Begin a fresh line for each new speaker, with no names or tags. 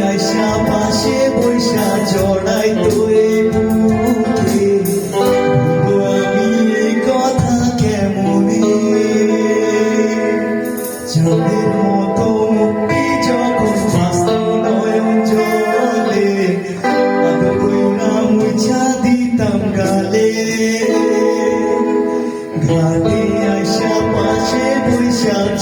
আইসা পাশে বৈশা চড়াই তোরে চোখের মতো মুক্তি যখন মাস্ত নয়ন চলে আদরই না মুছা দিতাম গালে। ঘাটে আসা পাশে বৈশাখ